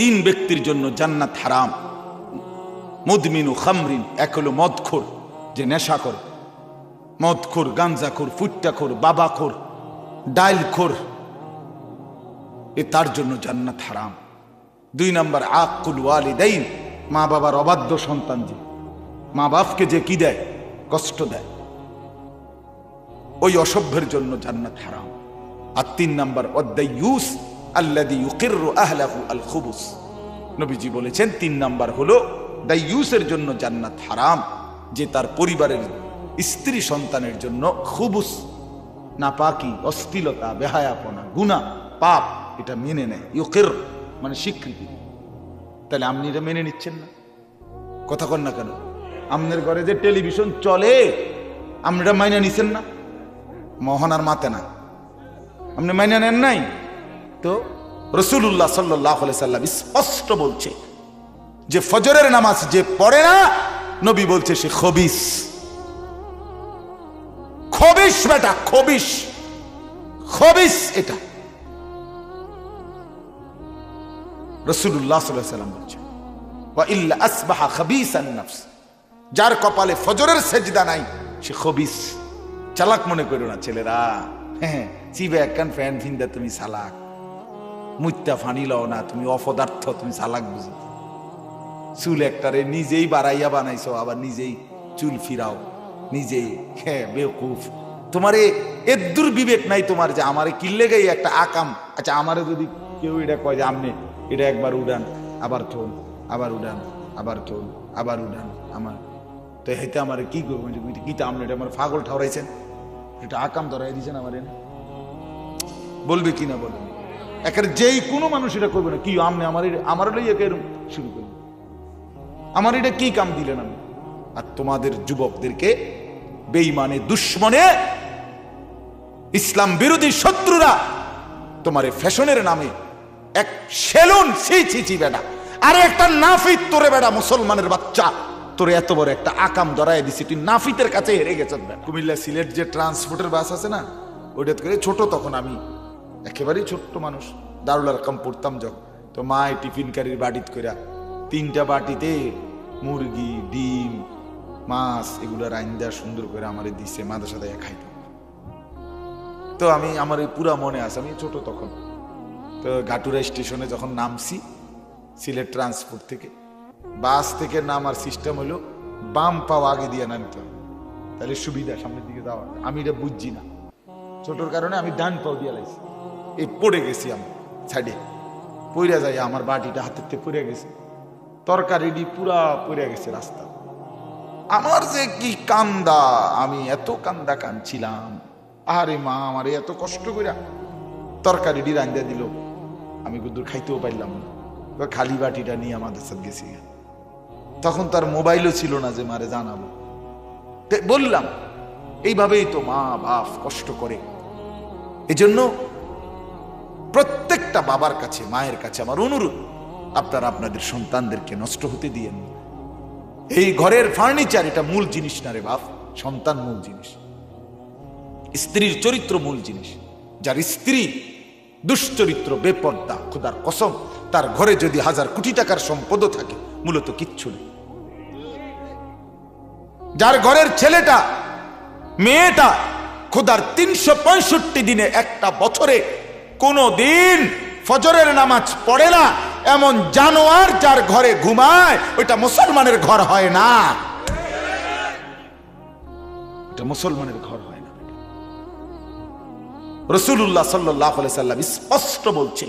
তিন ব্যক্তির জন্য জান্নাত হারাম। মুদমিনু খামরিন, এক হলো মদখোর, যে নেশা করে। মদখোর, গাঞ্জাখোর, ফুট্টাখোর, বাবাখোর, ডাইলখোর, এ তার জন্য জান্নাত হারাম। দুই নম্বর, আকুল ওয়ালিদাইন মা বাবার অবাধ্য সন্তান যে। মা বাপকে যে কি দেয়? কষ্ট দেয়। ওই অসভ্যের জন্য জান্নাত হারাম। আর তিন নম্বর অদ্দাইয়ুস আল্লাদি ইউকিররু আহলাহু আল খুবুস নবীজি বলেছেন, তিন নাম্বার হলো দাইয়ুসের জন্য জান্নাত হারাম, যে তার পরিবারের স্ত্রী সন্তানের জন্য খুবুস, নাপাকি অস্থিলতা বেহায়াপনা গুণা পাপ, এটা মেনে নেয়। ইউকির মানে স্বীকৃতি। তাহলে আপনি এটা মেনে নিচ্ছেন না? কথা কন না কেন? আপনার ঘরে যে টেলিভিশন চলে, আপনি মাইনে নিছেন না? মোহন আর মাতে না। আপনি মাইনে নেন নাই? তো রসুল্লাহ সাল্লাহ সাল্লাম স্পষ্ট বলছে যে ফজরের নামাজ যে পড়ে না, নবী বলছে সে খবিস। খবিস বেটা, খবিস। খবিস এটা। রসুল্লাহ সাল্লাম বলছে যার কপালে ফজরের সেজদা নাই, সে খবিস। চালাক মনে করো না, ছেলেরা। হ্যাঁ চিবে একখান ফ্যান ফিন্দা তুমি সালাক। মুত্যা ফানি লও না, তুমি অপদার্থ, তুমি সালাক বুঝো। চুল একটারে নিজেই বাড়াইয়া বানাইছো, আবার নিজেই চুল ফিরাও, নিজেই হ্যাঁ বেকুফ। তোমারে এদ্দুর বিবেক নাই তোমার যে আমারে কিল্লে গাই একটা আকাম। আচ্ছা আমারে যদি কেউ এটা কয় যে, আমনে, এটা একবার উড়ান, আবার থোন, আবার উড়ান, আবার থোন, আবার উড়ান, আমার। তো হেতে আমার কি করব? কিতা আমনে, এটা আমার ফাগল ঠাউরাইছেন এটা আকাম ধরাই দিয়েছেন আমার বলবে কি না বলবে একের যেই কোনো মানুষ এটা করবে না। কি, আমনে আমার আমার লইয়া এরকম শুরু করবে আমার এটা কি কাম দিলেন আমি আর তোমাদের যুবকদেরকে বেইমানে দুশ্মনে ইসলাম বিরোধী শত্রুরা তোমার ফ্যাশনের নামে এক সেলুন ছি ছি ছি বেটা। আর একটা নাফিত তোরে বেটা, মুসলমানের বাচ্চা। তোরে এত বড় একটা আকাম ধরাই দিছি, তুই নাফিতের কাছে হেরে গেছ কুমিল্লা সিলেট যে ট্রান্সপোর্টের বাস আছে না, ওইটা করে ছোট তখন আমি একেবারেই ছোট্ট মানুষ। দারুল রকম পড়তাম যখন। তো মায় টিফিন কারির বাটিত কইরা, তিনটা বাটিতে মুরগি, ডিম, মাছ এগুলো রাইন্দা সুন্দর করে আমারে দিছে মাদের সাথে খাইতাম তো আমি, আমার এই পুরা মনে আছে, আমি ছোট তখন। তো ঘাটুরা স্টেশনে যখন নামছি, সিলেট ট্রান্সপোর্ট থেকে, বাস থেকে নামার সিস্টেম হলো বাম পাও আগে দিয়ে নামতে তাহলে সুবিধা, সামনের দিকে যাওয়া। আমি এটা বুঝছি না। ছোটর কারণে আমি ডান পাও দিয়ে লাইছি। এই পড়ে গেছি আমি সাইডে পড়ে যাই আমার বাটিটা হাতের থেকে পড়ে গেছে। তরকারি পুরা পড়ে গেছে রাস্তা। আমার যে কি কান্দা, আমি এত কান্দা কানছিলাম আরে মা, আমার এত কষ্ট করে তরকারি ডি রান্দা দিল। আমি গুদুর খাইতেও পারলাম না। খালি বাটিটা নিয়ে আমাদের সাথে গেছি। তখন তার মোবাইলও ছিল না যে মারে জানাব। বললাম, এইভাবেই তো মা বাপ কষ্ট করে। এজন্য প্রত্যেকটা বাবার কাছে, মায়ের কাছে আমার অনুরোধ, আপনারা আপনাদের সন্তানদেরকে নষ্ট হতে দিয়েন। এই ঘরের ফার্নিচার এটা মূল জিনিস না রে বাপ, সন্তান মূল জিনিস। স্ত্রীর চরিত্র মূল জিনিস। যার স্ত্রী দুশ্চরিত্র, বেপর্দা, খুদার কসম, তার ঘরে যদি হাজার কোটি টাকার সম্পদও থাকে, মূলত কিচ্ছু নেই। যার ঘরের ছেলেটা, মেয়েটা, খোদার তিনশো পঁয়ষট্টি দিনে একটা বছরে কোনো দিন ফজরের নামাজ পড়ে না। এমন জানোয়ার যার ঘরে ঘুমায়, ওইটা মুসলমানের ঘর হয় না। মুসলমানের ঘর হয় না। রসুল্লাহ সাল্লাহ সাল্লাম স্পষ্ট বলছে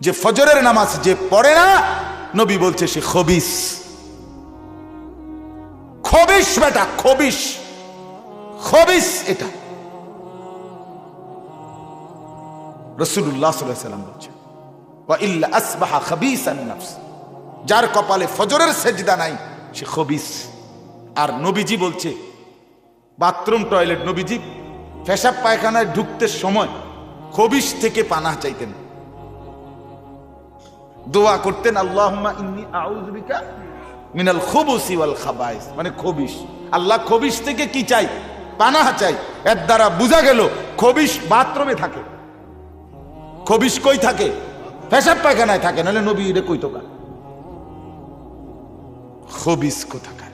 যে ফজরের নামাজ যে পড়ে না, নবী বলছে সে খবিস। খবিস বেটা, খবিস। খবিস এটা। রসুল্লাহ বলছে যার কপালে ফজরের সেজদা নাই, সে খবিস। আর নবীজি বলছে, বাথরুম, টয়লেট, নবীজি, পেশাব পায়খানায় ঢুকতে সময়, খবিস থেকে পানা চাইতেন। দোয়া করতেন বিকা মিনাল খুবুসি ওয়াল খাবাইস। মানে খবিস। আল্লাহ খবিস থেকে কি চাই? পানাহা চাই। এর দ্বারা বোঝা গেল, খবিস বাথরুমে থাকে। খবিস কই থাকে? পেশাব পায়খানায় থাকে, নাহলে নবী এটা কইতো কার খবিস কোথাকার?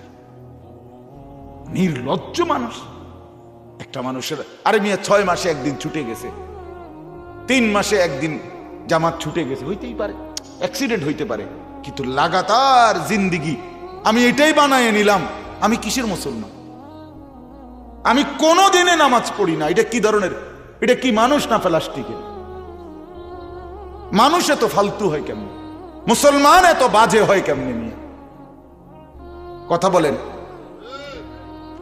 নির্লজ্জ মানুষ। একটা মানুষের, আরে মিয়া, ছয় মাসে একদিন ছুটে গেছে। তিন মাসে একদিন জামাত ছুটে গেছে। হইতেই পারে অ্যাক্সিডেন্ট হইতে পারে। কিন্তু লাগাতার জিন্দিগি, আমি এটাই বানায় নিলাম, আমি কিসের মুসলমান? আমি কোনো দিনে নামাজ পড়ি না, এটা কি ধরনের? এটা কি মানুষ না প্লাস্টিকের? মানুষ এত ফালতু হয় কেমন? মুসলমান এত বাজে হয় কেমনে নিয়ে? কথা বলেন।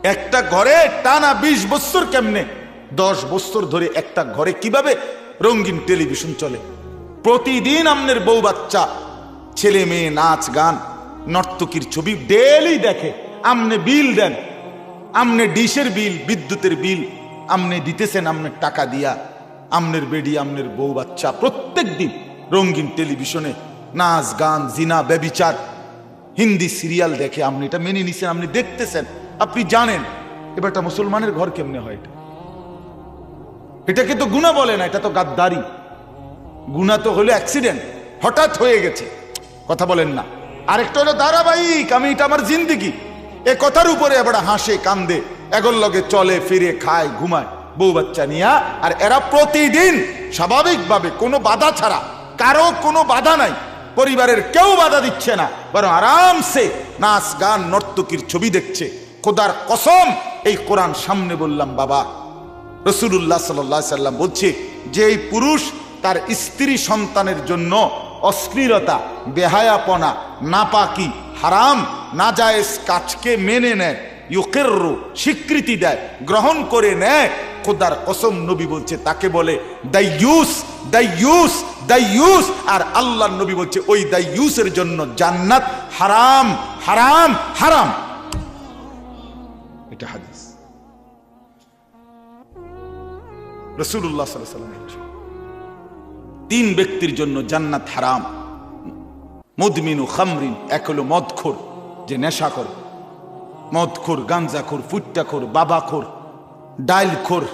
একটা ঘরে টানা বিশ বছর কেমনে? দশ বছর ধরে একটা ঘরে কীভাবে রঙিন টেলিভিশন চলে? প্রতিদিন আমনের বউ বাচ্চা, ছেলে মেয়ে, নাচ, গান, নর্তকীর ছবি ডেলি দেখে। আমনে বিল দেন। আমনে ডিশের বিল, বিদ্যুতের বিল, আমনে দিতেছেন আমনে টাকা দিয়া। আমনের বেডি, আমনের বউ বাচ্চা প্রত্যেক দিন রঙিন টেলিভিশনে নাচ, গান, জিনা, ব্যবিচার, হিন্দি সিরিয়াল দেখে আপনি এটা মেনে নিছেন, আপনি দেখতেছেন, আপনি জানেন। এবারটা মুসলমানের ঘর কেমনে হয় এটা? এটাকে তো গুণা বলে না, এটা তো গাদ্দারি। গুণা তো হলো অ্যাক্সিডেন্ট হঠাৎ হয়ে গেছে। কথা বলেন না। আরেকটা হলো ধারাবাহিক, আমি এটা আমার জিন্দিগি। এ কথার উপরে এবার হাসে, কান্দে, এগোর লগে চলে, ফিরে, খায়, ঘুমায়। বউ বাচ্চা নিয়া, আর এরা প্রতিদিন স্বাভাবিকভাবে কোনো বাধা ছাড়া, কারও কোনো বাধা নাই, পরিবারের কেউ বাধা দিচ্ছে না, বরং আরামসে নাচ, গান, নর্তকীর ছবি দেখছে। খোদার কসম, এই কোরআন সামনে বললাম, বাবা। রসুল্লাহ সাল্লাহ সাল্লাম বলছে যে এই পুরুষ তার স্ত্রী সন্তানের জন্য অশ্লীলতা, বেহায়াপনা, নাপাকি, হারাম, নাজায়েজ কাজকে মেনে নেয় স্বীকৃতি দেয়, গ্রহণ করে নেয়। খোদার কসম নবী বলছে, তাকে বলে দাইয়ুস দাইয়ুস দাইয়ুস। আর আল্লাহ নবী বলছে, ওই দাইয়ুসের জন্য জান্নাত হারাম হারাম হারাম। এটা হাদিস। রসুল্লাহ তিন ব্যক্তির জন্য জান্নাত হারাম। মদমিনু খামরিন, এক হলো মদখোর, যে নেশা করে। মদখোর, গাঞ্জাখোর, ফুট্টাখোর, বাবাখোর, ডাইলখোর,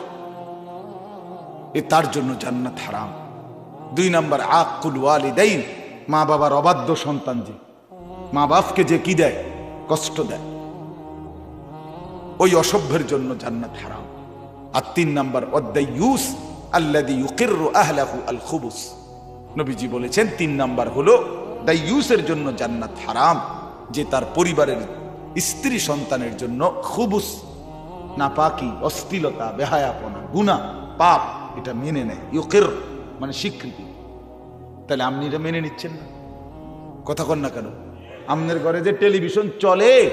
এ তার জন্য জান্নাত হারাম। দুই নম্বর, আকুল ওয়ালিদাইন, মা বাবার অবাধ্য সন্তান যে। মা বাপকে যে কি দেয়? কষ্ট দেয়। ওই অসভ্যের জন্য জান্নাত হারাম। আর তিন নম্বর অদ্দাইয়ুস আল্লাদি ইউকিরু আহলাহু আল খুবুস নবীজি বলেছেন, তিন নাম্বার হলো, দাইয়ুসের জন্য জান্নাত হারাম, যে তার পরিবারের স্ত্রী সন্তানের জন্য খুবুস, নাপাকি, অশ্লীলতা, বেহায়াপনা, গুণা, পাপ, এটা মেনে নেয়, ইউকির মানে স্বীকৃতি। তাহলে আপনি এটা মেনে নিচ্ছেন না? কথা কন না কেন? আপনার ঘরে যে টেলিভিশন চলে,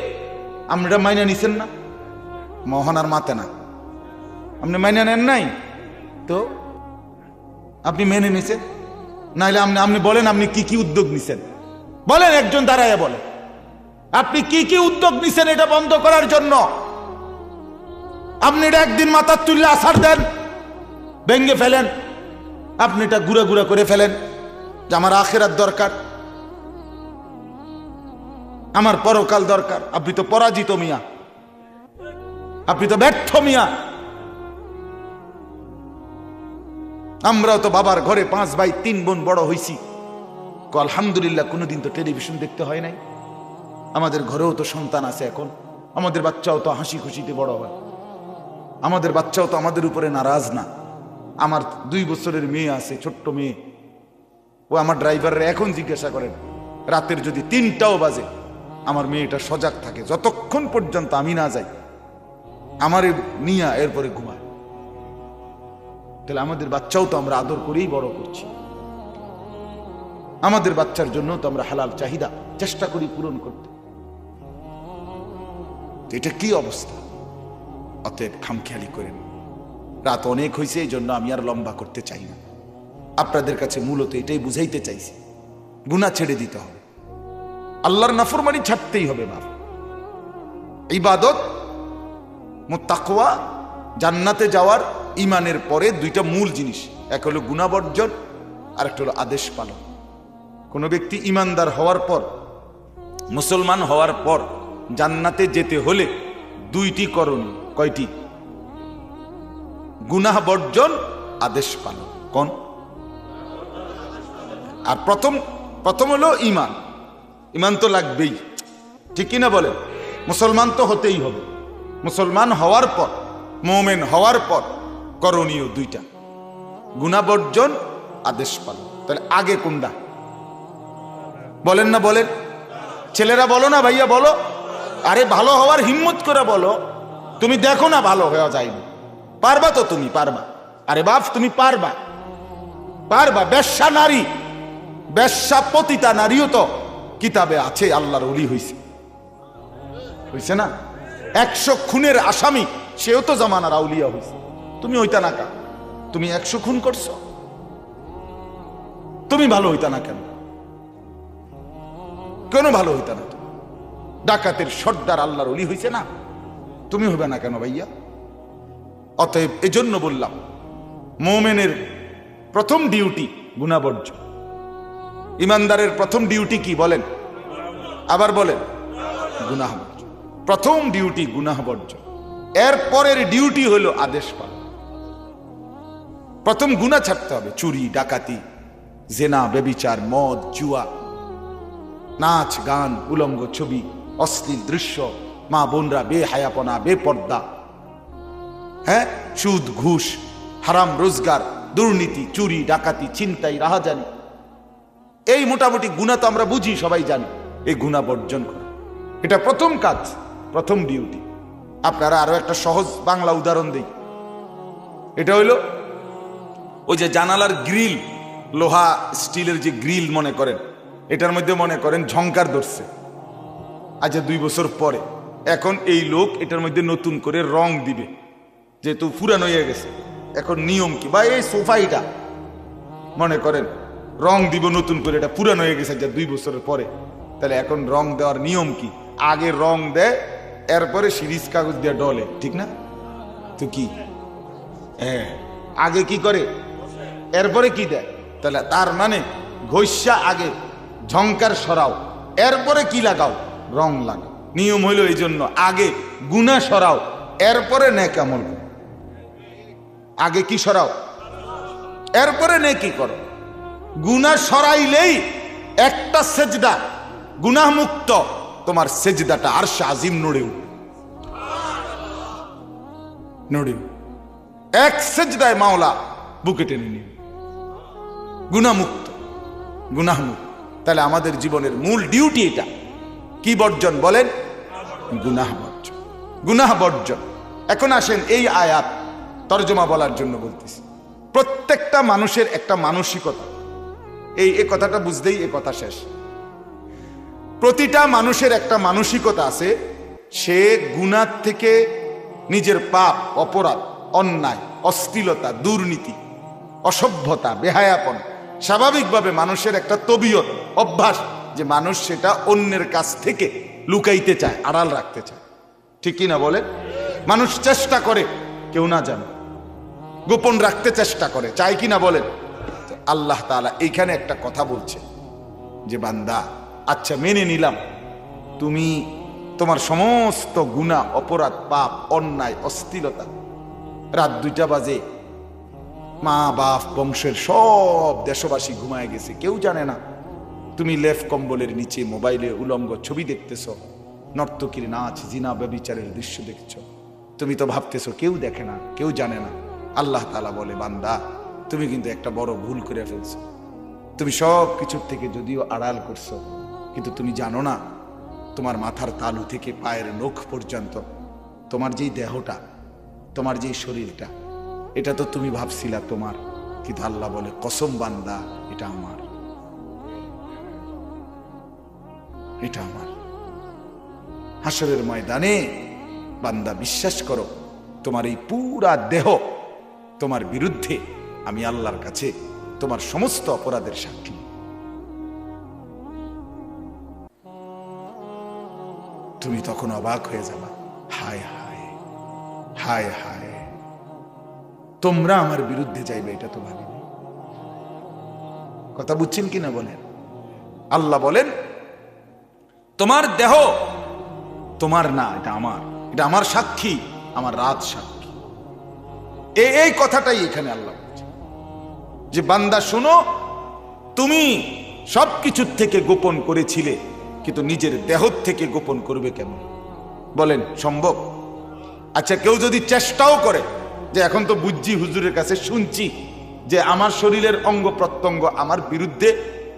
আপনি এটা মাইনে নিছেন না? মোহনার মাতে না। আপনি মাইনে নেন নাই? তো আপনি মেনে নিছেন? নাইলে আপনি আপনি বলেন আপনি কি কি উদ্যোগ নিছেন? বলেন, একজন দাঁড়ায় বলে। আপনি কি কি উদ্যোগ নিছেন এটা বন্ধ করার জন্য? আপনি এটা একদিন মাথার তুললে আসার দেন ভেঙ্গে ফেলেন। আপনি এটা গুড়া গুড়া করে ফেলেন যে আমার আখেরার দরকার, আমার পরকাল দরকার। আপনি তো পরাজিত মিয়া। আপনি তো ব্যর্থ মিয়া। আমরাও তো বাবার ঘরে পাঁচ ভাই তিন বোন বড় হইছি। আলহামদুলিল্লাহ কোনোদিন তো টেলিভিশন দেখতে হয় নাই। আমাদের ঘরেও তো সন্তান আছে এখন। আমাদের বাচ্চাও তো হাসি খুশিতে বড় হয়। আমাদের বাচ্চাও তো আমাদের উপরে নারাজ না। আমার দুই বছরের মেয়ে আছে, ছোট্ট মেয়ে। ও আমার ড্রাইভাররা এখন জিজ্ঞাসা করেন, রাতের যদি তিনটাও বাজে, আমার মেয়েটা সজাগ থাকে, যতক্ষণ পর্যন্ত আমি না যাই, আমারে নিয়া এরপরে ঘুমায়। তাহলে আমাদের বাচ্চাও তো আমরা আদর করেই বড় করছি। আমাদের বাচ্চার জন্য তো আমরা হালাল চাহিদা চেষ্টা করি পূরণ করতে। এটা কি অবস্থা? অতএব খামখেয়ালি করেন, রাত অনেক হয়েছে এই জন্য আমি আর লম্বা করতে চাই না। আপনাদের কাছে মূলত এটাই বুঝাইতে চাইছি। গুণা ছেড়ে দিতে হবে। আল্লাহর নাফরমানি ছাড়তেই হবে, বাপ। ইবাদত, মোত্তাকওয়া, জান্নাতে যাওয়ার ইমানের পরে দুইটা মূল জিনিস। এক হলো গুণাবর্জন আর একটা হলো আদেশ পালন। কোনো ব্যক্তি ইমানদার হওয়ার পর, মুসলমান হওয়ার পর জান্নাতে যেতে হলে দুইটি করণীয়। কয়টি? গুনাহ বর্জন, আদেশ পালন। কোন? আর প্রথম প্রথম হলো ইমান ইমান তো লাগবেই। ঠিক কিনা বলেন? মুসলমান তো হতেই হবে। মুসলমান হওয়ার পর, মোমেন হওয়ার পর করণীয় দুইটা। গুণাবর্জন আদেশ পালন। তাহলে আগে কোনটা? বলেন না বলেন। ছেলেরা বলো না ভাইয়া বলো। আরে ভালো হওয়ার হিম্মত করে বলো। তুমি দেখো না ভালো হওয়া যায়নি পারবা তো তুমি, পারবা। আরে বাপ, তুমি পারবা। পারবা। বেশ্যা নারী। বেশ্যা পতিতা নারীও তো কিতাবে আছে, আল্লাহর অলি হইছে। হইছে না? একশো খুনের আসামি, সেও তো জামানার আউলিয়া হইছে। তুমি হইতা না কা তুমি একশো খুন করছ? তুমি ভালো হইতা না কেন? কেন ভালো হইতা না? ডাকাতের সর্দার আল্লাহর অলি হইছে না? তুমি হবে না কেন ভাইয়া? অতএব এজন্য বললাম, মোমেনের প্রথম ডিউটি গুণাবর্জ। ইমানদারের প্রথম ডিউটি কি বলেন? আবার বলেন গুনাহবর্জ প্রথম ডিউটি গুনাহবর্জ এর পরের ডিউটি হলো আদেশ পালন। প্রথম গুণা ছাড়তে হবে, চুরি, ডাকাতি, জেনা বেবিচার মদ, জুয়া, নাচ, গান, উলঙ্গ ছবি অশ্লীল দৃশ্য, মা বোনরা বে হায়াপনা, বে বেপর্দা হ্যাঁ? সুদ, ঘুষ, হারাম, রোজগার, দুর্নীতি, চুরি, ডাকাতি, ছিনতাই, রাহাজানি। এই মোটামুটি গুণা তো আমরা বুঝি, সবাই জানি। এই গুণা বর্জন করা। এটা প্রথম কাজ, প্রথম ডিউটি। আপনারা আরও একটা সহজ বাংলা উদাহরণ দেই। এটা হইল, ওই যে জানালার গ্রিল, লোহা, স্টিলের যে গ্রিল মনে করেন, এটার মধ্যে মনে করেন ঝংকার ধরছে। আজ দুই বছর পরে। এখন এই লোক এটার মধ্যে নতুন করে রং দিবে। যেহেতু পুরানো হয়ে গেছে। এখন নিয়ম কি? বা এই সোফাইটা মনে করেন, রং দিব নতুন করে, এটা পুরানো হয়ে গেছে যা দুই বছরের পরে। তাহলে এখন রং দেওয়ার নিয়ম কি? আগে রং দেয় এরপরে সিরিজ কাগজ দিয়ে ডলে, ঠিক না? তো কি? হ্যাঁ। আগে কি করে? এরপরে কি দেয়? তাহলে তার মানে ঘষা আগে, ঝংকার সরাও। এরপরে কি লাগাও? রং লাগে। নিয়ম হইল এই জন্য, আগে গুনা সরাও, এরপরে নে কেমন আগে কি সরাও? এরপরে নে কি করো। গুনা সরাইলেই একটা সেজদা গুনাহ মুক্ত তোমার সেজদাটা আর আজিম নড়ে উঠবে। নড়ে এক সেজদায় মাওলা বুকে টেনে নিন গুণামুক্ত গুনাহমুক্ত। তাহলে আমাদের জীবনের মূল ডিউটি এটা। কি বর্জন বলেন? গুনাহ বর্জন। গুনাহ বর্জন। এখন আসেন এই আয়াত তর্জমা বলার জন্য বলতেছি। প্রত্যেকটা মানুষের একটা মানসিকতা। এই, এ কথাটা বুঝতেই এ কথা শেষ। প্রতিটা মানুষের একটা মানসিকতা আছে, সে গুনার থেকে নিজের পাপ, অপরাধ, অন্যায়, অশ্লীলতা, দুর্নীতি, অসভ্যতা, বেহায়াপন, স্বাভাবিকভাবে মানুষের একটা তবিয়ত, অভ্যাস যে মানুষ সেটা অন্যের কাছ থেকে লুকাইতে চায়, আড়াল রাখতে চায়। ঠিক কি না বলে? মানুষ চেষ্টা করে, কেউ না জানে। গোপন রাখতে চেষ্টা করে চাই কি না বলেন আল্লাহ তাআলা এইখানে একটা কথা বলছে, যে বান্দা আচ্ছা মেনে নিলাম, তুমি তোমার সমস্ত গুণা অপরাধ, পাপ, অন্যায়, অস্থিরতা, রাত দুইটা বাজে মা বাপ বংশের সব দেশবাসী ঘুমায় গেছে, কেউ জানে না। তুমি লেফ কম্বলের নিচে মোবাইলে উলঙ্গ ছবি দেখতেছ, নর্তকীর নাচ, জিনা ব্যবিচারের দৃশ্য দেখছ। তুমি তো ভাবতেছো, কেউ দেখে না, কেউ জানে না। আল্লাহ তালা বলে, বান্দা, তুমি কিন্তু একটা বড় ভুল করে ফেলছো। তুমি সব কিছুর থেকে যদিও আড়াল করছ, কিন্তু তুমি জানো না, তোমার মাথার তালু থেকে পায়ের নখ পর্যন্ত তোমার যেই দেহটা, তোমার যেই শরীরটা, এটা তো তুমি ভাবছিলা তোমার, কিন্তু আল্লাহ বলে, কসম বান্দা, এটা আমার। এটা আমার। হাসরের ময়দানে বান্দা বিশ্বাস করো, তোমার এই পুরা দেহ তোমার বিরুদ্ধে আমি আল্লাহর কাছে তোমার সমস্ত অপরাধের সাক্ষী। তুমি তখন অবাক হয়ে যাবা। হায় হায় হায় হায়। তোমরা আমার বিরুদ্ধে যাইবে, এটা তো ভাবিনি। কথা বুঝছেন কিনা বলেন? আল্লাহ বলেন তোমার দেহ, তোমার না, এটা আমার। এটা আমার সাক্ষী, আমার রাত সাক্ষী। এই কথাটাই এখানে আল্লাহ যে বান্দা, শুনো, তুমি সব কিছুর থেকে গোপন করেছিলে, কিন্তু নিজের দেহ থেকে গোপন করবে কেমন? বলেন, সম্ভব? আচ্ছা কেউ যদি চেষ্টাও করে, যে এখন তো বুঝছি, হুজুরের কাছে শুনছি, যে আমার শরীরের অঙ্গ প্রত্যঙ্গ আমার বিরুদ্ধে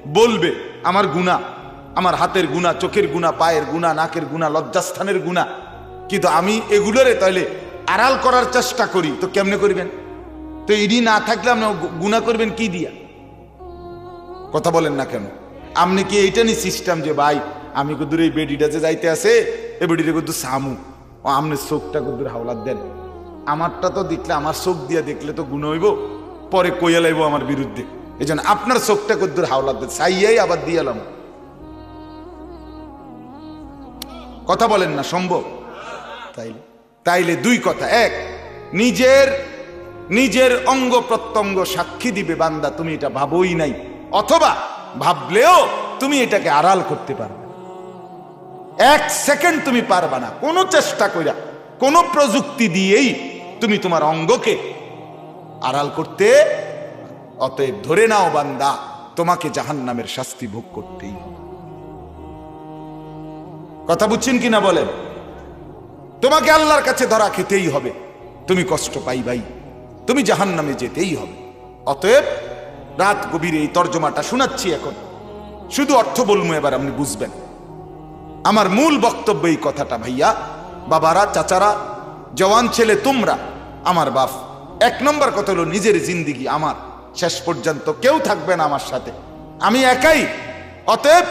বলবে, আমার গুণা আমার হাতের গুণা, চোখের গুণা, পায়ের গুণা, নাকের গুণা, লজ্জাস্থানের গুণা। কিন্তু আমি এগুলোরে তাহলে আড়াল করার চেষ্টা করি। তো কেমনে করবেন? তো ইডি না থাকলে আপনি গুণা করবেন কি দিয়া? কথা বলেন না কেন? আপনি কি এইটা নি সিস্টেম যে, ভাই, আমি কুদুর এই বেডিটা যে যাইতে আছে, এই বেডিটা কুদু সামু। ও, আপনি চোখটা কুদুর হাওলাত দেন। আমারটা তো দেখলে, আমার চোখ দিয়া দেখলে তো গুণ হইব। পরে কইয়া লাইব আমার বিরুদ্ধে। এই আপনার চোখটা কুদুর হাওলাত দেন। সাইয়াই আবার দিয়ালাম কথা বলেন না সম্ভব। তাইলে? তাইলে দুই কথা। এক নিজের নিজের অঙ্গ প্রত্যঙ্গ সাক্ষী দিবে বান্দা তুমি এটা ভাবোই নাই। অথবা ভাবলেও তুমি এটাকে আড়াল করতে পারবে এক সেকেন্ড তুমি পারবা না। কোনো চেষ্টা কইরা কোনো প্রযুক্তি দিয়েই তুমি তোমার অঙ্গকে আড়াল করতে অতএব ধরে নাও বান্দা তোমাকে জাহান্নামের শাস্তি ভোগ করতেই। কথা বুঝছেন কিনা বলেন? তোমাকে আল্লাহর কাছে ধরা খেতেই হবে। তুমি কষ্ট পাই ভাই। তুমি জাহান নামে যেতেই হবে। অতএব রাত গভীরে এই তর্জমাটা শোনাচ্ছি এখন। শুধু অর্থ বলব এবার আপনি বুঝবেন। আমার মূল বক্তব্য এই কথাটা ভাইয়া। বাবারা, চাচারা, জওয়ান ছেলে তোমরা, আমার বাপ। এক নম্বর কথা হলো নিজের জিন্দিগি আমার। শেষ পর্যন্ত কেউ থাকবে না আমার সাথে। আমি একাই। অতএব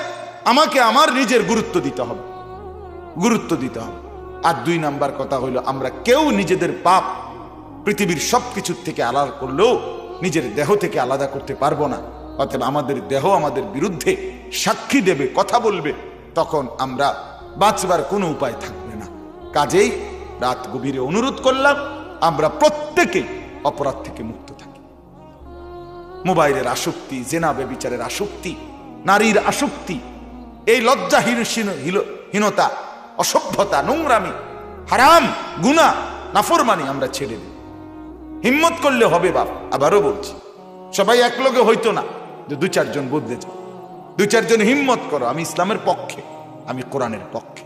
আমাকে আমার নিজের গুরুত্ব দিতে হবে। গুরুত্ব দিতে হবে। আর দুই নাম্বার কথা হইল, আমরা কেউ নিজেদের পাপ পৃথিবীর সব কিছুর থেকে আলাদা করলেও নিজের দেহ থেকে আলাদা করতে পারব না। অতএব আমাদের দেহ আমাদের বিরুদ্ধে সাক্ষী দেবে, কথা বলবে, তখন আমরা বাঁচবার কোনো উপায় থাকবে না। কাজেই রাত গভীরে অনুরোধ করলাম, আমরা প্রত্যেকেই অপরাধ থেকে মুক্ত থাকি। মোবাইলের আসক্তি জেনাবে বিচারের আসক্তি, নারীর আসক্তি, এই লজ্জাহীন হীনতা অসভ্যতা, নোংরামি, হারাম গুনা নাফরমানি আমরা ছেড়ে দিই। হিম্মত করলে হবে বাপ, আবারও বলছি। সবাই একলগে হইতো না যে দু চারজন বদলে যাও। দু চারজন হিম্মত করো, আমি ইসলামের পক্ষে, আমি কোরআনের পক্ষে।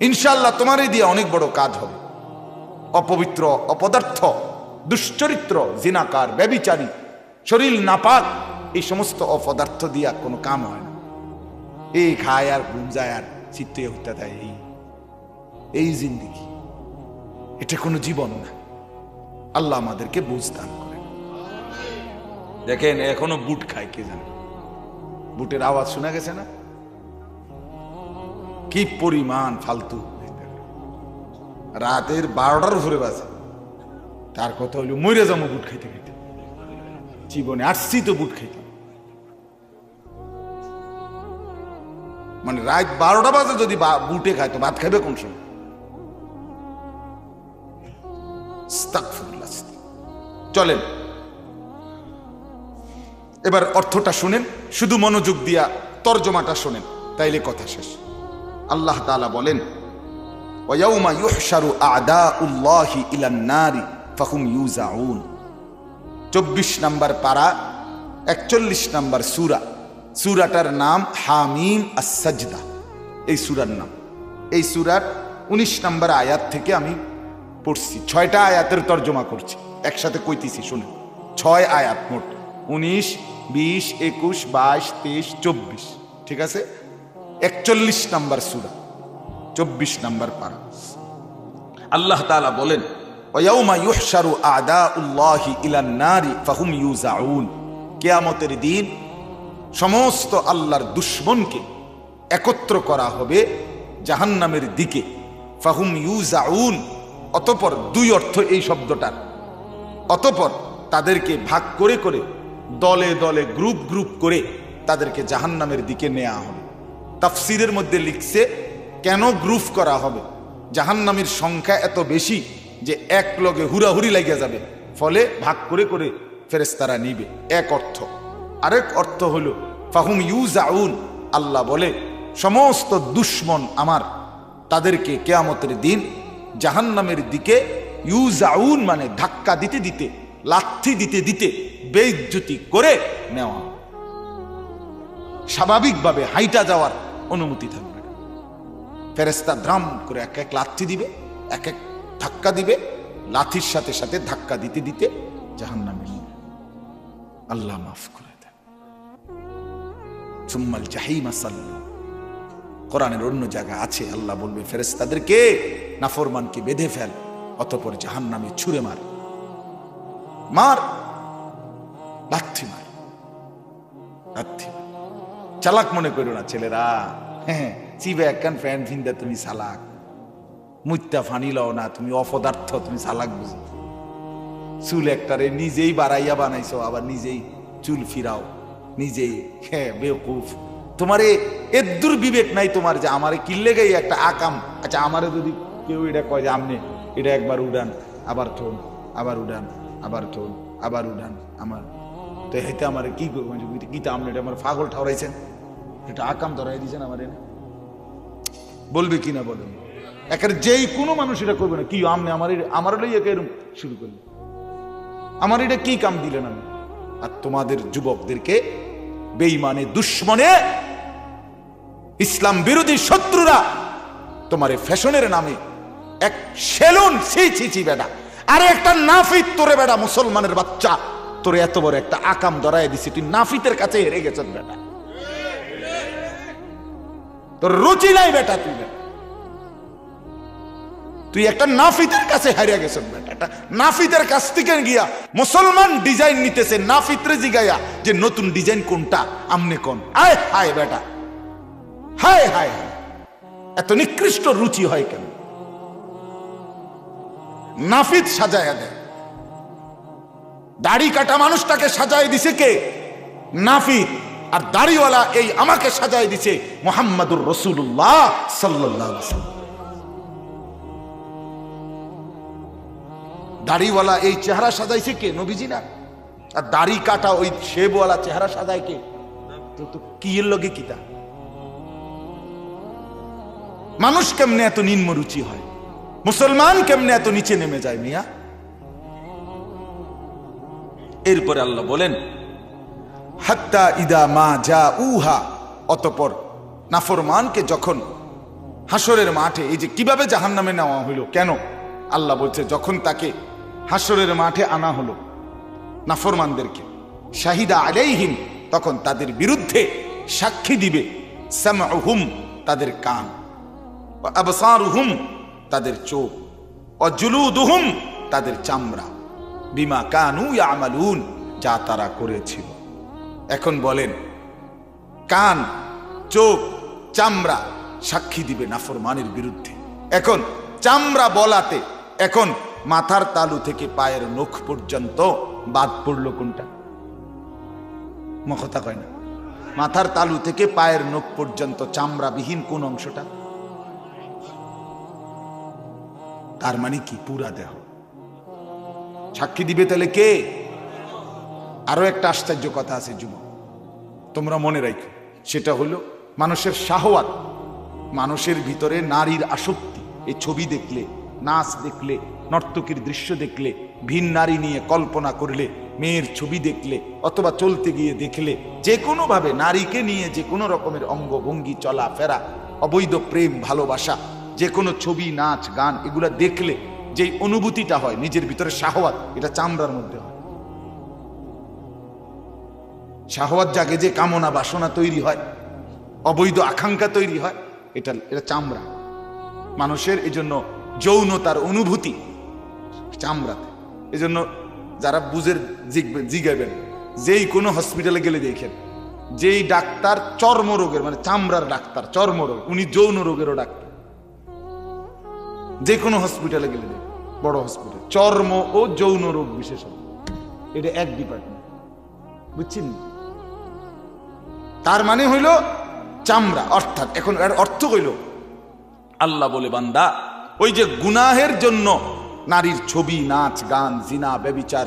ইনশাল্লাহ তোমারই দিয়ে অনেক বড় কাজ হবে। অপবিত্র, অপদার্থ, দুশ্চরিত্র, জিনাকার, ব্যবিচারী, শরীর নাপাক, এই সমস্ত অপদার্থ দিয়া কোনো কাম হয় না। এই খায় আর ঘুম যায় আর চিত্তে হত্যা এই এই জিন্দিগি। এটা কোনো জীবন না। আল্লাহ আমাদেরকে বুঝদান করেন। দেখেন, এখনও বুট খায়, কে জানে? বুটের আওয়াজ শোনা গেছে না? কি পরিমাণ ফালতু। রাতের বারোটার উপরে বাজে। তার কথা হইল মরে যাব বুট খাইতে খাইতে। জীবনে আসছি তো বুট খাইতে। মানে রাত বারোটা বাজে যদি বুটে খায় তো ভাত খাবে কোন সময়? চলেন। এবার অর্থটা শুনেন, শুধু মনোযোগ দিয়া তর্জমাটা শোনেন, তাইলে কথা শেষ। আল্লাহ তাআলা বলেন ইউজাউন চব্বিশ নাম্বার পারা, একচল্লিশ নাম্বার সুরা। সুরাটার নাম হামিম আসাজদা এই সুরার নাম। এই সুরার উনিশ নম্বর আয়াত থেকে আমি পড়ছি। ছয়টা আয়াতের তর্জমা করছি। একসাথে কইতেছি শুনে ছয় আয়াত মোট। উনিশ, বিশ, একুশ, বাইশ, তেইশ, চব্বিশ। ঠিক আছে? একচল্লিশ নাম্বার সুরা। চব্বিশ নাম্বার পারা। আল্লাহ তালা বলেন কিয়ামতের দিন সমস্ত আল্লাহর দুশ্মনকে একত্র করা হবে জাহান্নামের দিকে। ফাহুম ইউজাউন অতপর দুই অর্থ এই শব্দটার। অতপর তাদেরকে ভাগ করে করে, দলে দলে গ্রুপ গ্রুপ করে তাদেরকে জাহান্নামের দিকে নেওয়া হবে। তাফসিরের মধ্যে লিখছে, কেন গ্রুপ করা হবে? জাহান্নামের সংখ্যা এত বেশি যে এক লগে হুড়াহুড়ি লাগিয়া যাবে। ফলে ভাগ করে করে ফেরেস্তারা নিবে। এক অর্থ। আরেক অর্থ হলো, ফাহুম ইউজাউন আল্লাহ বলে, সমস্ত দুশ্মন আমার, তাদেরকে কেয়ামতের দিন জাহান্নামের দিকে ইউজাউন মানে ধাক্কা দিতে দিতে, লাথি দিতে দিতে বেইজ্জতি করে নেওয়া। স্বাভাবিকভাবে হাইটা যাওয়ার অনুমতি থাকবে ফেরেস্তা দ্রাম করে এক এক লাথি দিবে, এক এক ধাক্কা দিবে, লাথির সাথে সাথে ধাক্কা দিতে দিতে জাহান নামে আল্লাহ মাফ করে সুম্মাল জাহিমা সাল্লু কোরআনের অন্য জায়গা আছে, আল্লাহ বলবে ফেরেস্তাদেরকে নাফরমানকে বেঁধে ফেল, অতপর জাহান নামে ছুঁড়ে মার। মার, লাথি মার চালাক মনে করো না, ছেলেরা। হ্যাঁ চিবে একখান ফ্যান ফিন্দা, তুমি চালাক। মুত্যা ফানি লও না, তুমি অপদার্থ, তুমি চালাক বুঝি। চুল একটারে নিজেই বাড়াইয়া বানাইছো, আবার নিজেই চুল ফিরাও। নিজেই হ্যাঁ বেকুফ তোমার এদ্দুর বিবেক নাই তোমার যে আমারে কিল্লে গাই একটা আকাম। আচ্ছা আমারে যদি কেউ এটা কয় যে, আমনে, এটা একবার উড়ান, আবার থোন, আবার উড়ান, আবার থোন, আবার উড়ান, আমার। তো হেতে আমারে কি করব গীতা, আমনে আমার ফাগল ঠাউরাইছেন এটা আকাম ধরাই দিয়েছেন আমার এনে বলবে কি না বলেন? একের যেই কোনো মানুষ এটা করবে না, কি, আমনে, আমার আমার লইয়া এরকম শুরু করবে আমার এটা কি কাম দিলেন আমি? আর তোমাদের যুবকদেরকে বেইমানে দুশ্মনে ইসলাম বিরোধী শত্রুরা তোমার ফ্যাশনের নামে এক সেলুন, ছি ছি ছি, বেটা। আরে একটা নাফিত তোরে, বেটা, মুসলমানের বাচ্চা। তোরে এত বড় একটা আকাম ধরায় দিছি। তুই নাফিতের কাছে হেরে গেছেন, বেটা। তোর রুচি নাই, বেটা, তুই, বেটা। তুই একটা নাফিতের কাছে হারিয়ে গেছেন বেটা। নাফিতের কাছ থেকে গিয়া মুসলমান ডিজাইন নিতেছে নাফিতরে জিগাইয়া যে নতুন ডিজাইন কোনটা, আমনে কোন। আয়, হায় বেটা। হায় হায় এত নিকৃষ্ট রুচি হয় কেন? নাফিত সাজায়া দেয়। দাড়ি কাটা মানুষটাকে সাজায় দিছে কে? নাফিত আর দাড়িওয়ালা এই আমাকে সাজায় দিছে মোহাম্মদুর রসুল্লাহ সাল্লাহ দাড়িওয়ালা এই চেহারা সাজাইছে কে? নবীজি না? আর দাড়ি কাটা ওই শেবওয়ালা চেহারা সাজায় কে? তো কি এর লগে কিতা? মানুষ কেমনে এত নিম্নরুচি হয়? মুসলমান কেমনে এত নিচে নেমে যায় মিয়া? এরপরে আল্লাহ বলেন, হাত্তা ইদা মা যা উহা অতপর নাফরমানকে যখন হাসরের মাঠে, এই যে কীভাবে জাহান নামে নেওয়া হইল, কেন? আল্লাহ বলছে, যখন তাকে হাসরের মাঠে আনা হলো। নাফরমানদেরকে। শাহিদা আলাইহিম তখন তাদের বিরুদ্ধে সাক্ষী দিবে। সামহুম তাদের কান। আবসারুহুম তাদের চোখ। অজুলুদুহুম তাদের চামড়া। বিমা কানু আমালুন যা তারা করেছিল। এখন বলেন, কান, চোখ, চামড়া সাক্ষী দিবে নাফরমানের বিরুদ্ধে। এখন চামড়া বলাতে, এখন মাথার তালু থেকে পায়ের নখ পর্যন্ত বাদ পড়ল কোনটা? মখতা কয় না। মাথার তালু থেকে পায়ের নখ পর্যন্ত চামড়াবিহীন কোন অংশটা? তার মানে কি? পুরা দেহ। সাক্ষী দিবে তাহলে কে? আরও একটা আশ্চর্য কথা আছে যুবক। তোমরা মনে রাখো সেটা হলো মানুষের শাহওয়াত মানুষের ভিতরে নারীর আসক্তি। এই ছবি দেখলে নাচ দেখলে, নর্তকীর দৃশ্য দেখলে, ভিন নারী নিয়ে কল্পনা করলে, মেয়ের ছবি দেখলে, অথবা চলতে গিয়ে দেখলে যে কোনোভাবে নারীকে নিয়ে যে কোনো রকমের অঙ্গভঙ্গি চলা ফেরা অবৈধ প্রেম, ভালোবাসা যে কোনো ছবি, নাচ, গান, এগুলা দেখলে যে অনুভূতিটা হয়, নিজের ভিতরে শাহওয়াত, এটা চামড়ার মধ্যে হয়। শাহওয়াত জাগে যে কামনা, বাসনা তৈরি হয়, অবৈধ আকাঙ্ক্ষা তৈরি হয়, এটা এটা চামড়া। মানুষের এই জন্য যৌনতার অনুভূতি চামড়াতে। এই জন্য যারা বুঝের জিগবেন যেই কোনো হসপিটালে গেলে দেখেন যেই ডাক্তার চর্মরোগের মানে চামড়ার ডাক্তার চর্মরোগ উনি যৌন রোগেরও ডাক্তার। যে কোনো হসপিটালে গেলে দেখবেন, বড় হসপিটাল চর্ম ও যৌন রোগ বিশেষজ্ঞ। এটা এক ডিপার্টমেন্ট বুঝছেন? তার মানে হইল চামড়া অর্থাৎ এখন এর অর্থ হইল আল্লাহ বলে বান্দা ওই যে গুনাহের জন্য নারীর ছবি, নাচ, গান, জিনা, ব্যবিচার,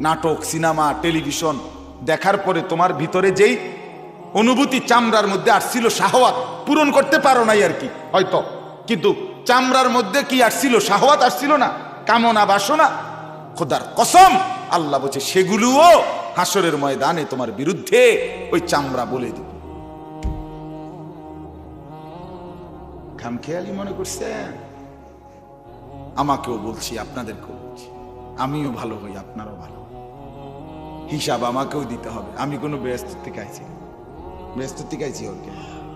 নাটক, সিনেমা, টেলিভিশন, দেখার পরে তোমার ভিতরে যেই অনুভূতি চামড়ার মধ্যে আসছিল, শাহওয়াত, পূরণ করতে পারো নাই আর কি, হয়তো। কিন্তু চামড়ার মধ্যে কি আসছিল, শাহওয়াত আসছিল না? কামনা, বাসনা? খোদার কসম, আল্লাহ বলছে, সেগুলোও হাসরের ময়দানে তোমার বিরুদ্ধে ওই চামড়া বলে দিব। খামখেয়ালি মনে করছেন? আমাকেও বলছি আপনাদেরকেও বলছি আমিও ভালো হই আপনারও ভালো হন। হিসাব আমাকেও দিতে হবে আমি কোনো ব্যস্ত থেকে আইছি না। ব্যস্ত থেকে আইছি ওকে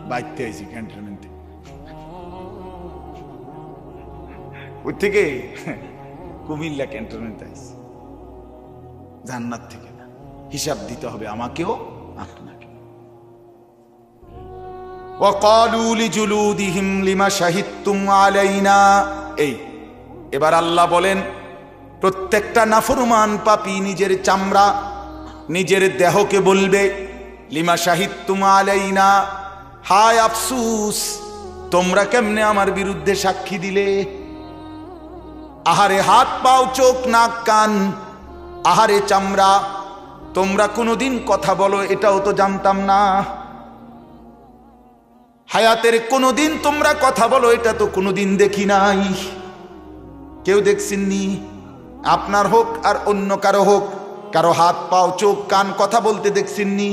বাইতে আইছি ক্যান্টনমেন্টে ওই থেকে কুমিল্লা ক্যান্টনমেন্টে আইছি জান্নাত থেকে না হিসাব দিতে হবে আমাকেও আপনাকে وقالوا لجلودهم لما شهدتم علينا এই এবার আল্লাহ বলেন, প্রত্যেকটা নাফরমান পাপী নিজের চামড়া, নিজের দেহকে বলবে, লিমা শাহিদতুম আলাইনা? হায় আফসুস, তোমরা কেমনে আমার বিরুদ্ধে সাক্ষী দিলে? আহারে হাত পাও, চোখ নাক কান, আহারে চামড়া, তোমরা কোনোদিন কথা বলো, এটাও তো জানতাম না। হায়াতের কোনোদিন তোমরা কথা বলো, এটা তো কোনোদিন দেখি নাই। কেউ দেখছেননি? আপনার হোক আর অন্য কারও হোক, কারও হাত, পাও, চোখ, কান কথা বলতে দেখছেননি?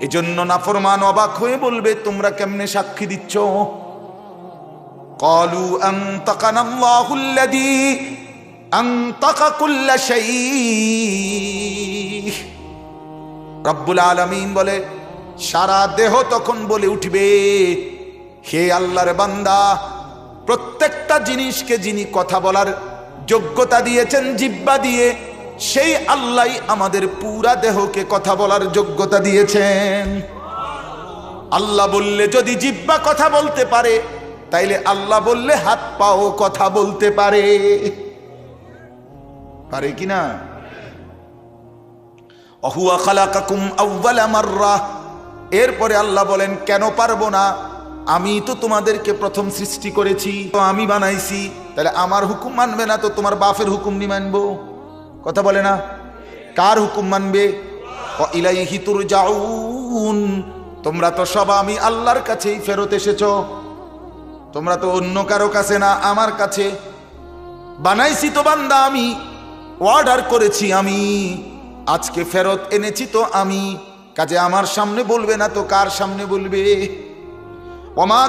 এজন্য নাফরমান অবাক হয়ে বলবে, তোমরা কেমনে সাক্ষী দিচ্ছ? কলু আন্তাকানাল্লাহুল্লাযী আনতাকা রব্বুল আলামিন বলে, সারা দেহ তখন বলে উঠবে, হে আল্লাহর বান্দা প্রত্যেকটা জিনিসকে যিনি কথা বলার যোগ্যতা দিয়েছেন জিব্বা দিয়ে, সেই আল্লাহ আমাদের পুরা দেহকে কথা বলার যোগ্যতা দিয়েছেন। আল্লাহ বললে যদি জিব্বা কথা বলতে পারে, তাইলে আল্লাহ বললে হাত পাও কথা বলতে পারে। পারে কি না? অহুয়া খালাকাকুম আউ্বালা মাররা। এরপরে আল্লাহ বলেন, কেন পারব না? আমি তো তোমাদেরকে প্রথম সৃষ্টি করেছি, তো আমি বানাইছি। তাহলে আমার হুকুম মানবে না তো তোমার বাপের হুকুম নি মানবো? কথা বলে না? কার হুকুম মানবে? ইলাইহি তুরজাউন। তোমরা তো সব আমি আল্লাহর কাছেই ফেরত এসেছ। তোমরা তো অন্য কারও কাছে না, আমার কাছে। বানাইছি তো বান্দা আমি অর্ডার করেছি আমি। আজকে ফেরত এনেছি তো আমি। কাজে আমার সামনে বলবে না তো কার সামনে বলবে? ওমা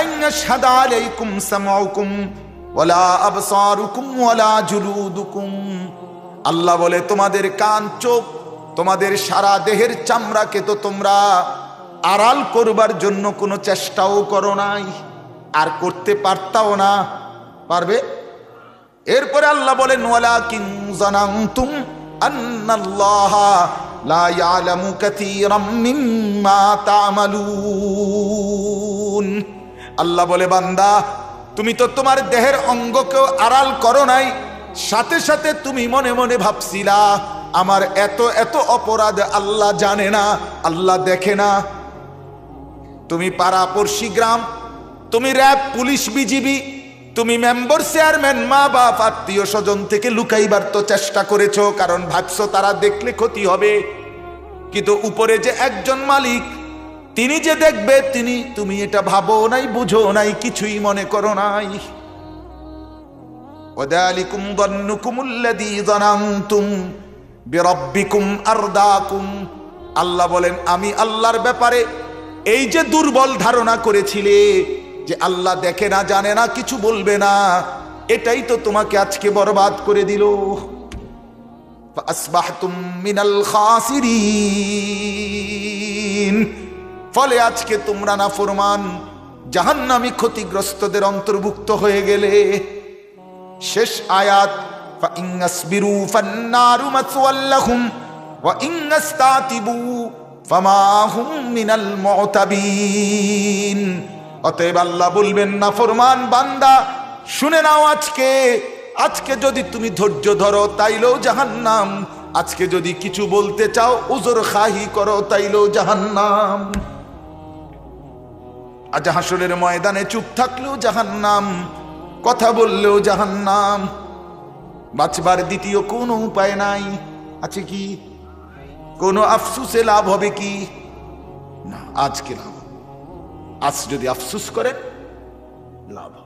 আন ইয়াশহাদা আলাইকুম সামউকুম ওয়ালা আবসারুকুম ওয়ালা জুলুদুকুম আল্লাহ বলে, তোমাদের কান, চোখ, তোমাদের সারা দেহের চামড়াকে তো তোমরা আড়াল করবার জন্য কোনো চেষ্টাও করো নাই, আর করতে পারতাও না। পারবে? এরপরে আল্লাহ বলেন, ওয়ালাকিন জানান্তুম আন্নাল্লাহ লা ইয়ালামু কাসীরাম মিম্মা তা'মালুন। আল্লাহ বলে, বান্দা, তুমি তো তোমার দেহের অঙ্গকেও আড়াল করো নাই, সাথে সাথে তুমি মনে মনে ভাবছিলা, আমার এত এত অপরাধ আল্লাহ জানে না, আল্লাহ দেখে না। তুমি পাড়া পড়শি গ্রাম, তুমি র্যাব পুলিশ বিজিবি, তুমি মেম্বার চেয়ারম্যান, মা বাপ, আত্মীয় স্বজন থেকে লুকাইবার তো চেষ্টা করেছ, কারণ ভাবছ তারা দেখলে ক্ষতি হবে। কিন্তু উপরে যে একজন মালিক তিনি যে দেখবে তিনি তুমি এটা ভাবো নাই বুঝো নাই কিছুই মনে করো নাই ওদালিকুম দন্নুকুমুল্লাযী যানান্তুম বিরাব্বিকুম আরদাকুম আল্লাহ বলেন আমি আল্লাহর ব্যাপারে এই যে দুর্বল ধারণা করেছিলে যে আল্লাহ দেখে না জানে না কিছু বলবে না এটাই তো তোমাকে আজকে বরবাদ করে দিল فأصبحتم من الخاسرين ফলে আজকে তোমরা না ফরমান জাহান্নামি ক্ষতিগ্রস্তদের অন্তর্ভুক্ত হয়ে গেলে। শেষ আয়াত অতএব আল্লাহ বলবেন না ফরমান বান্দা, শুনে নাও আজকে। আজকে যদি তুমি ধৈর্য ধরো, তাইলেও জাহান্নাম। আজকে যদি কিছু বলতে চাও, উজোর খাহি করো, তাইলেও জাহান্নাম। আজ হাসরের ময়দানে চুপ থাকলেও জাহান্নাম, কথা বললেও জাহান্নাম। বাঁচবার দ্বিতীয় কোনো উপায় নাই। আছে কি? কোনো আফসুসে লাভ হবে কি? না, আজকে লাভ। আজ যদি আফসুস করেন, লাভ